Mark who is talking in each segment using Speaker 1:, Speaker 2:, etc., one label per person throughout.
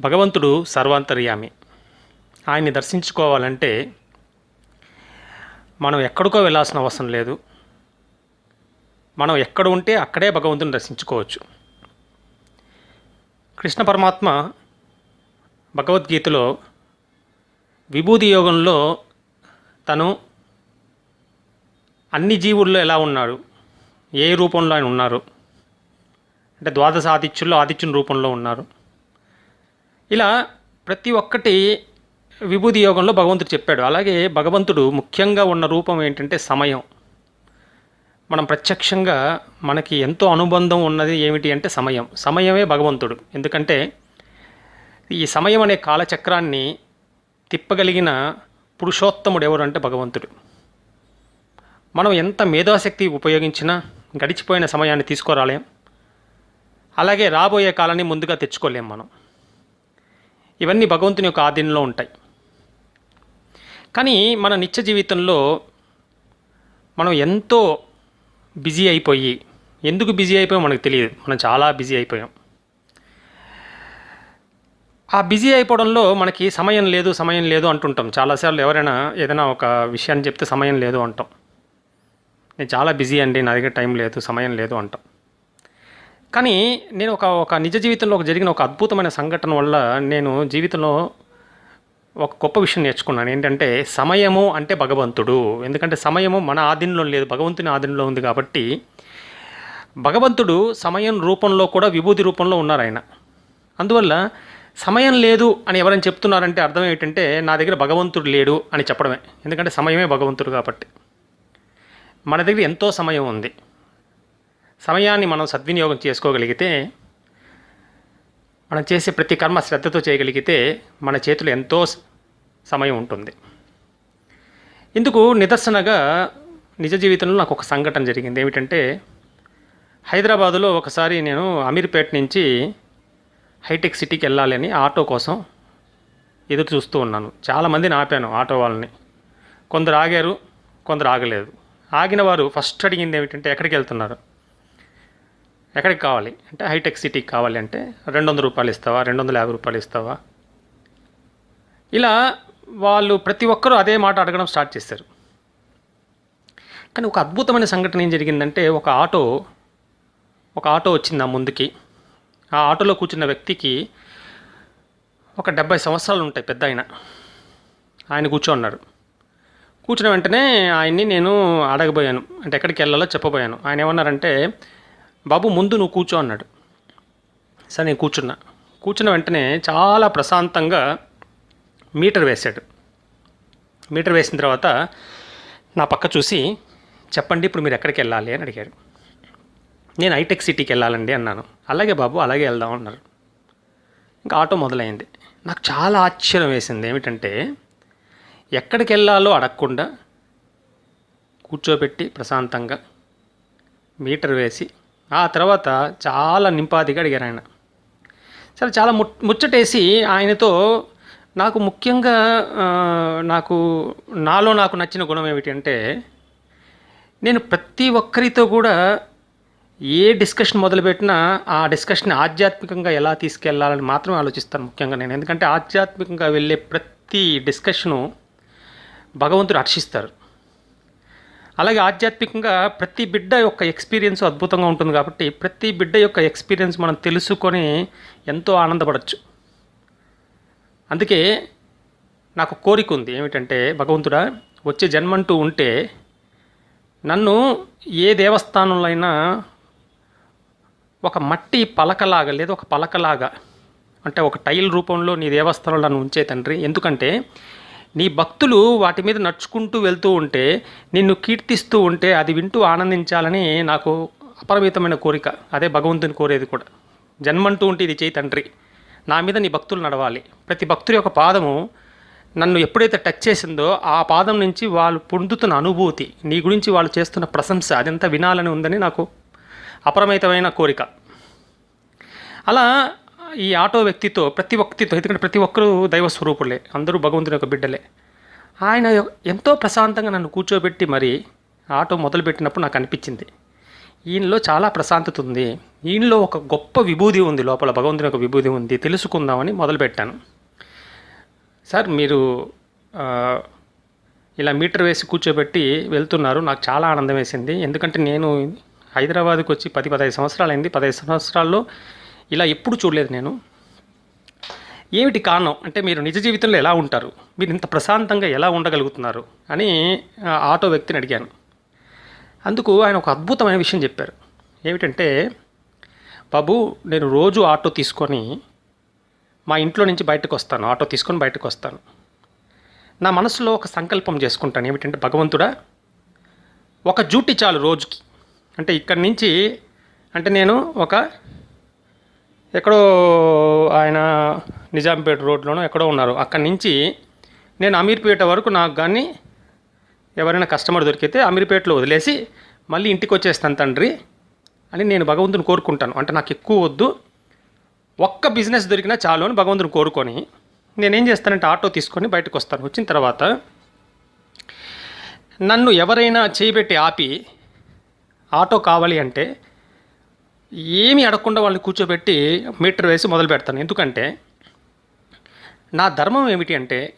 Speaker 1: భగవంతుడు సర్వాంతర్యామి. ఆయన్ని దర్శించుకోవాలంటే మనం ఎక్కడికో వెళ్ళాల్సిన అవసరం లేదు. మనం ఎక్కడ ఉంటే అక్కడే భగవంతుని దర్శించుకోవచ్చు. కృష్ణ పరమాత్మ భగవద్గీతలో విభూతి యోగంలో తను అన్ని జీవుల్లో ఎలా ఉన్నాడు? ఏ రూపంలో ఆయన ఉన్నారు? అంటే ద్వాదశ ఆదిత్యుల్లో ఆదిత్యుని రూపంలో ఉన్నారు. ఇలా ప్రతి ఒక్కటి విభూతి యోగంలో భగవంతుడు చెప్పాడు. అలాగే భగవంతుడు ముఖ్యంగా ఉన్న రూపం ఏంటంటే సమయం. మనం ప్రత్యక్షంగా మనకి ఎంతో అనుబంధం ఉన్నది ఏమిటి అంటే సమయం. సమయమే భగవంతుడు. ఎందుకంటే ఈ సమయం అనే కాలచక్రాన్ని తిప్పగలిగిన పురుషోత్తముడు ఎవరు అంటే భగవంతుడు. మనం ఎంత మేధాశక్తి ఉపయోగించినా గడిచిపోయిన సమయాన్ని తీసుకురాలేం. అలాగే రాబోయే కాలాన్ని ముందుగా తెచ్చుకోలేం మనం. ఇవన్నీ భగవంతుని యొక్క ఆధీనంలో ఉంటాయి. కానీ మన నిత్య జీవితంలో మనం ఎంతో బిజీ అయిపోయి ఎందుకు బిజీ అయిపోయాం మనకు తెలియదు. మనం చాలా బిజీ అయిపోయాం. ఆ బిజీ అయిపోవడంలో మనకి సమయం లేదు సమయం లేదు అంటుంటాం. చాలాసార్లు ఎవరైనా ఏదైనా ఒక విషయాన్ని చెప్తే సమయం లేదు అంటాం. నేను చాలా బిజీ అండి నా దగ్గర టైం లేదు సమయం లేదు అంటాం. కానీ నేను ఒక ఒక నిజ జీవితంలో ఒక జరిగిన ఒక అద్భుతమైన సంఘటన వల్ల నేను జీవితంలో ఒక గొప్ప విషయం నేర్చుకున్నాను. ఏంటంటే సమయము అంటే భగవంతుడు. ఎందుకంటే సమయము మన ఆధీనంలో లేదు. భగవంతుని ఆధీనంలో ఉంది కాబట్టి భగవంతుడు సమయం రూపంలో కూడా విభూతి రూపంలో ఉన్నారు ఆయన. అందువల్ల సమయం లేదు అని ఎవరైనా చెప్తున్నారంటే అర్థం ఏంటంటే నా దగ్గర భగవంతుడు లేడు అని చెప్పడమే. ఎందుకంటే సమయమే భగవంతుడు కాబట్టి. మన దగ్గర ఎంతో సమయం ఉంది. సమయాన్ని మనం సద్వినియోగం చేసుకోగలిగితే మనం చేసే ప్రతి కర్మ శ్రద్ధతో చేయగలిగితే మన చేతిలో ఎంతో సమయం ఉంటుంది. ఇందుకు నిదర్శనగా నిజ జీవితంలో నాకు ఒక సంఘటన జరిగింది. ఏమిటంటే హైదరాబాదులో ఒకసారి నేను అమీర్పేట నుంచి హైటెక్ సిటీకి వెళ్ళాలని ఆటో కోసం ఎదురు చూస్తూ ఉన్నాను. చాలామందిని ఆపాను ఆటో వాళ్ళని. కొందరు ఆగారు కొందరు ఆగలేదు. ఆగిన వారు ఫస్ట్ అడిగింది ఏమిటంటే ఎక్కడికి వెళ్తున్నారు? ఎక్కడికి కావాలి? అంటే హైటెక్ సిటీకి కావాలి అంటే రెండు వందల రూపాయలు ఇస్తావా? రెండు వందల యాభై రూపాయలు ఇస్తావా? ఇలా వాళ్ళు ప్రతి ఒక్కరూ అదే మాట అడగడం స్టార్ట్ చేశారు. కానీ ఒక అద్భుతమైన సంఘటన ఏం జరిగిందంటే ఒక ఆటో ఒక ఆటో వచ్చింది నా ముందుకి. ఆ ఆటోలో కూర్చున్న వ్యక్తికి ఒక డెబ్బై సంవత్సరాలు ఉంటాయి పెద్ద ఆయన. ఆయన కూర్చోన్నారు కూర్చున్న వెంటనే ఆయన్ని నేను అడగబోయాను. అంటే ఎక్కడికి వెళ్ళాలో చెప్పబోయాను. ఆయన ఏమన్నారంటే బాబు ముందు నువ్వు కూర్చో అన్నాడు. సరే నేను కూర్చున్నా. కూర్చున్న వెంటనే చాలా ప్రశాంతంగా మీటర్ వేశాడు. మీటర్ వేసిన తర్వాత నా పక్క చూసి చెప్పండి ఇప్పుడు మీరు ఎక్కడికి వెళ్ళాలి? అని అడిగారు. నేను హైటెక్ సిటీకి వెళ్ళాలండి అన్నాను. అలాగే బాబు అలాగే వెళ్దాం అన్నారు. ఇంకా ఆటో మొదలైంది. నాకు చాలా ఆశ్చర్యం వేసింది ఏమిటంటే ఎక్కడికి వెళ్ళాలో అడగకుండా కూర్చోబెట్టి ప్రశాంతంగా మీటర్ వేసి ఆ తర్వాత చాలా నింపాదిగా అడిగారు ఆయన. సరే చాలా ము ముచ్చటేసి ఆయనతో నాకు ముఖ్యంగా నాకు నాలో నాకు నచ్చిన గుణం ఏమిటి అంటే నేను ప్రతి ఒక్కరితో కూడా ఏ డిస్కషన్ మొదలుపెట్టినా ఆ డిస్కషన్ ఆధ్యాత్మికంగా ఎలా తీసుకెళ్ళాలని మాత్రమే ఆలోచిస్తాను ముఖ్యంగా నేను. ఎందుకంటే ఆధ్యాత్మికంగా వెళ్ళే ప్రతి డిస్కషను భగవంతుడు హర్షిస్తారు. అలాగే ఆధ్యాత్మికంగా ప్రతి బిడ్డ యొక్క ఎక్స్పీరియన్స్ అద్భుతంగా ఉంటుంది కాబట్టి ప్రతి బిడ్డ యొక్క ఎక్స్పీరియన్స్ మనం తెలుసుకొని ఎంతో ఆనందపడచ్చు. అందుకే నాకు కోరిక ఉంది ఏమిటంటే భగవంతుడా వచ్చే జన్మంటూ ఉంటే నన్ను ఏ దేవస్థానంలో అయినా ఒక మట్టి పలకలాగా లేదా ఒక పలకలాగా అంటే ఒక టైల్ రూపంలో నీ దేవస్థానంలో నన్ను ఉంచే తండ్రి. ఎందుకంటే నీ భక్తులు వాటి మీద నడుచుకుంటూ వెళ్తూ ఉంటే నిన్ను కీర్తిస్తూ ఉంటే అది వింటూ ఆనందించాలని నాకు అపరిమితమైన కోరిక. అదే భగవంతుని కోరేది కూడా. జన్మంటూ ఉంటే ఇది చేయి తండ్రి. నా మీద నీ భక్తులు నడవాలి. ప్రతి భక్తుడి యొక్క పాదము నన్ను ఎప్పుడైతే టచ్ చేసిందో ఆ పాదం నుంచి వాళ్ళు పొందుతున్న అనుభూతి నీ గురించి వాళ్ళు చేస్తున్న ప్రశంస అదంతా వినాలని ఉందని నాకు అపరిమితమైన కోరిక. అలా ఈ ఆటో వ్యక్తితో ప్రతి ఒక్కరితో ఎందుకంటే ప్రతి ఒక్కరూ దైవ స్వరూపులే అందరూ భగవంతుని యొక్క బిడ్డలే. ఆయన ఎంతో ప్రశాంతంగా నన్ను కూర్చోబెట్టి మరి ఆటో మొదలుపెట్టినప్పుడు నాకు అనిపించింది. ఈయనలో చాలా ప్రశాంతత ఉంది. ఈయనలో ఒక గొప్ప విభూది ఉంది లోపల భగవంతుని ఒక విభూది ఉంది. తెలుసుకుందామని మొదలుపెట్టాను. సార్ మీరు ఇలా మీటర్ వేసి కూర్చోబెట్టి వెళ్తున్నారు. నాకు చాలా ఆనందం వేసింది. ఎందుకంటే నేను హైదరాబాద్కి వచ్చి పది పదహైదు సంవత్సరాలు అయింది పదహైదు సంవత్సరాల్లో ఇలా ఎప్పుడు చూడలేదు నేను. ఏమిటి కారణం? అంటే మీరు నిజ జీవితంలో ఎలా ఉంటారు? మీరు ఇంత ప్రశాంతంగా ఎలా ఉండగలుగుతున్నారు? అని ఆ ఆటో వ్యక్తిని అడిగాను. అందుకు ఆయన ఒక అద్భుతమైన విషయం చెప్పారు. ఏమిటంటే బాబు నేను రోజు ఆటో తీసుకొని మా ఇంట్లో నుంచి బయటకు వస్తాను. ఆటో తీసుకొని బయటకు వస్తాను. నా మనసులో ఒక సంకల్పం చేసుకుంటాను. ఏమిటంటే భగవంతుడా ఒక డ్యూటీ చాలు రోజుకి. అంటే ఇక్కడి నుంచి అంటే నేను ఒక ఎక్కడో ఆయన నిజాంపేట రోడ్లోనో ఎక్కడో ఉన్నారు. అక్కడి నుంచి నేను అమీర్పేట వరకు నాకు కానీ ఎవరైనా కస్టమర్ దొరికితే అమీర్పేటలో వదిలేసి మళ్ళీ ఇంటికి వచ్చేస్తాను తండ్రి అని నేను భగవంతుని కోరుకుంటాను. అంటే నాకు ఎక్కువ వద్దు. ఒక్క బిజినెస్ దొరికినా చాలు అని భగవంతుని కోరుకొని నేనేం చేస్తానంటే ఆటో తీసుకొని బయటకు వస్తాను. వచ్చిన తర్వాత నన్ను ఎవరైనా చేయబెట్టి ఆపి ఆటో కావాలి అంటే ఏమీ అడగకుండా వాళ్ళని కూర్చోబెట్టి మీటర్ వేసి మొదలు పెడతాను. ఎందుకంటే నా ధర్మం ఏమిటి అంటే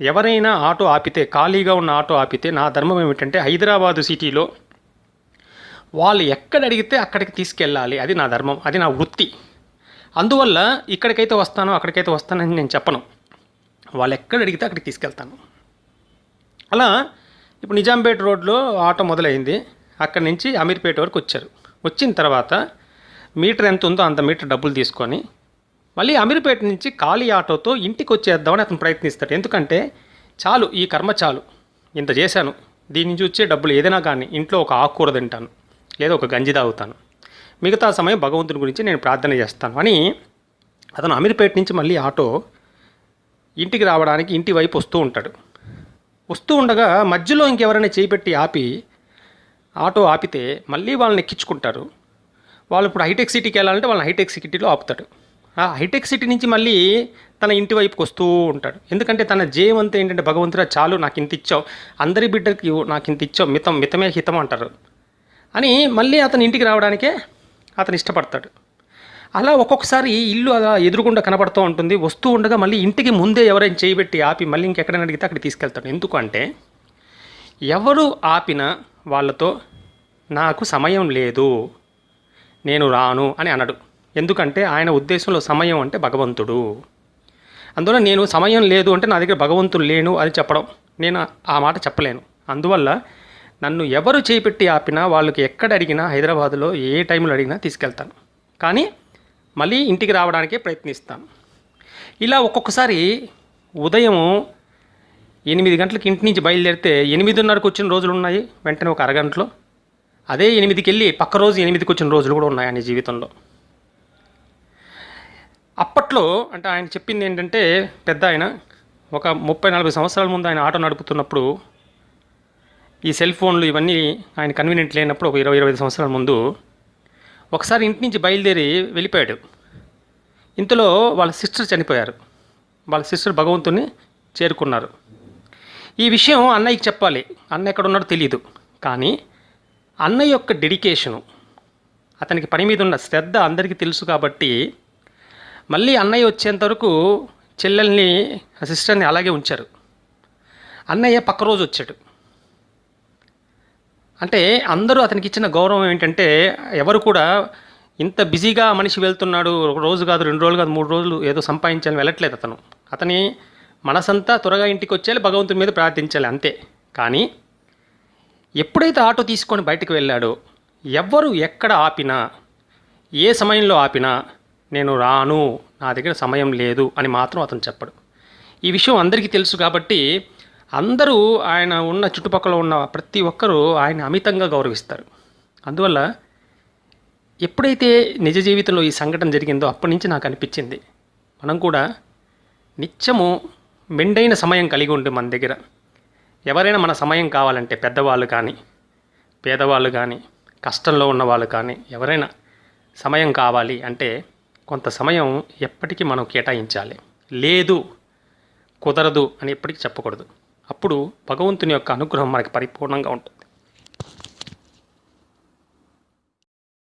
Speaker 1: ఎవరైనా ఆటో ఆపితే ఖాళీగా ఉన్న ఆటో ఆపితే నా ధర్మం ఏమిటంటే హైదరాబాదు సిటీలో వాళ్ళు ఎక్కడ అడిగితే అక్కడికి తీసుకెళ్ళాలి. అది నా ధర్మం అది నా వృత్తి. అందువల్ల ఇక్కడికైతే వస్తానో అక్కడికైతే వస్తానని నేను చెప్పను. వాళ్ళు ఎక్కడ అడిగితే అక్కడికి తీసుకెళ్తాను. అలా ఇప్పుడు నిజాంపేట రోడ్లో ఆటో మొదలైంది. అక్కడి నుంచి అమీర్పేట వరకు వచ్చారు. వచ్చిన తర్వాత మీటర్ ఎంత ఉందో అంత మీటర్ డబ్బులు తీసుకొని మళ్ళీ అమీర్పేట నుంచి ఖాళీ ఆటోతో ఇంటికి వచ్చేద్దామని అతను ప్రయత్నిస్తాడు. ఎందుకంటే చాలు ఈ కర్మ చాలు. ఇంత చేశాను. దీని నుంచి వచ్చే డబ్బులు ఏదైనా కానీ ఇంట్లో ఒక ఆకుకూర తింటాను. లేదా ఒక గంజి తాగుతాను. మిగతా సమయం భగవంతుని గురించి నేను ప్రార్థన చేస్తాను అని అతను అమీర్పేట నుంచి మళ్ళీ ఆటో ఇంటికి రావడానికి ఇంటి వైపు వస్తూ ఉంటాడు. వస్తూ ఉండగా మధ్యలో ఇంకెవరైనా చేపెట్టి ఆపి ఆటో ఆపితే మళ్ళీ వాళ్ళని ఎక్కించుకుంటారు. వాళ్ళు ఇప్పుడు హైటెక్ సిటీకి వెళ్ళాలంటే వాళ్ళని హైటెక్ సిటీలో ఆపుతాడు. ఆ హైటెక్ సిటీ నుంచి మళ్ళీ తన ఇంటి వైపుకి వస్తూ ఉంటాడు. ఎందుకంటే తన జయం అంతా ఏంటంటే భగవంతుడా చాలు నాకు ఇంత ఇచ్చావు అందరి బిడ్డకి నాకు ఇంత ఇచ్చావు మితం మితమే హితం అంటారు. అని మళ్ళీ అతని ఇంటికి రావడానికే అతను ఇష్టపడతాడు. అలా ఒక్కొక్కసారి ఇల్లు అలా ఎదురుగుండా కనబడుతూ ఉంటుంది. వస్తూ ఉండగా మళ్ళీ ఇంటికి ముందే ఎవరైనా చేయబెట్టి ఆపి మళ్ళీ ఇంకెక్కడైనా అడిగితే అక్కడ తీసుకెళ్తాడు. ఎందుకంటే ఎవరు ఆపినా వాళ్ళతో నాకు సమయం లేదు నేను రాను అని అనడు ఎందుకంటే ఆయన ఉద్దేశంలో సమయం అంటే భగవంతుడు. అందువల్ల నేను సమయం లేదు అంటే నా దగ్గర భగవంతుడు లేను అని చెప్పడం నేను ఆ మాట చెప్పలేను. అందువల్ల నన్ను ఎవరు చేపెట్టి ఆపినా వాళ్ళకి ఎక్కడ అడిగినా హైదరాబాద్లో ఏ టైంలో అడిగినా తీసుకెళ్తాను. కానీ మళ్ళీ ఇంటికి రావడానికే ప్రయత్నిస్తాను. ఇలా ఒక్కొక్కసారి ఉదయం ఎనిమిది గంటలకు ఇంటి నుంచి బయలుదేరితే ఎనిమిదిన్నరకు వచ్చిన రోజులు ఉన్నాయి. వెంటనే ఒక అరగంటలో అదే ఎనిమిదికి వెళ్ళి పక్క రోజు ఎనిమిదికి వచ్చిన రోజులు కూడా ఉన్నాయి ఆయన జీవితంలో. అప్పట్లో అంటే ఆయన చెప్పింది ఏంటంటే పెద్ద ఆయన ఒక ముప్పై నలభై సంవత్సరాల ముందు ఆయన ఆటో నడుపుతున్నప్పుడు ఈ సెల్ ఫోన్లు ఇవన్నీ ఆయన కన్వీనియంట్ లేనప్పుడు ఒక ఇరవై ఇరవై సంవత్సరాల ముందు ఒకసారి ఇంటి నుంచి బయలుదేరి వెళ్ళిపోయాడు. ఇంతలో వాళ్ళ సిస్టర్ చనిపోయారు. వాళ్ళ సిస్టర్ భగవంతుని చేరుకున్నారు. ఈ విషయం అన్నయ్యకి చెప్పాలి. అన్న ఎక్కడ ఉన్నాడో తెలియదు కానీ అన్నయ్య యొక్క డెడికేషను అతనికి పని మీద ఉన్న శ్రద్ధ అందరికీ తెలుసు కాబట్టి మళ్ళీ అన్నయ్య వచ్చేంత వరకు చెల్లెల్ని ఆ సిస్టర్ని అలాగే ఉంచారు. అన్నయ్య పక్క రోజు వచ్చాడు. అంటే అందరూ అతనికి ఇచ్చిన గౌరవం ఏంటంటే ఎవరు కూడా ఇంత బిజీగా మనిషి వెళ్తున్నాడు ఒక రోజు కాదు రెండు రోజులు కాదు మూడు రోజులు ఏదో సంపాదించాలని వెళ్ళట్లేదు అతను. అతని మనసంతా త్వరగా ఇంటికి వచ్చేయాలి భగవంతుని మీద ప్రార్థించాలి అంతే. కానీ ఎప్పుడైతే ఆటో తీసుకొని బయటకు వెళ్ళాడో ఎవ్వరు ఎక్కడ ఆపినా ఏ సమయంలో ఆపినా నేను రాను నా దగ్గర సమయం లేదు అని మాత్రం అతను చెప్పడు. ఈ విషయం అందరికీ తెలుసు కాబట్టి అందరూ ఆయన ఉన్న చుట్టుపక్కల ఉన్న ప్రతి ఒక్కరూ ఆయన అమితంగా గౌరవిస్తారు. అందువల్ల ఎప్పుడైతే నిజ జీవితంలో ఈ సంఘటన జరిగిందో అప్పటి నుంచి నాకు అనిపించింది. మనం కూడా నిత్యము మెండైన సమయం కలిగి ఉండి మన దగ్గర. ఎవరైనా మన సమయం కావాలంటే పెద్దవాళ్ళు కానీ పేదవాళ్ళు కానీ కష్టంలో ఉన్న వాళ్ళు కానీ ఎవరైనా సమయం కావాలి అంటే కొంత సమయం ఎప్పటికీ మనం కేటాయించాలి. లేదు కుదరదు అని ఎప్పటికీ చెప్పకూడదు. అప్పుడు భగవంతుని యొక్క అనుగ్రహం మనకి పరిపూర్ణంగా ఉంటుంది.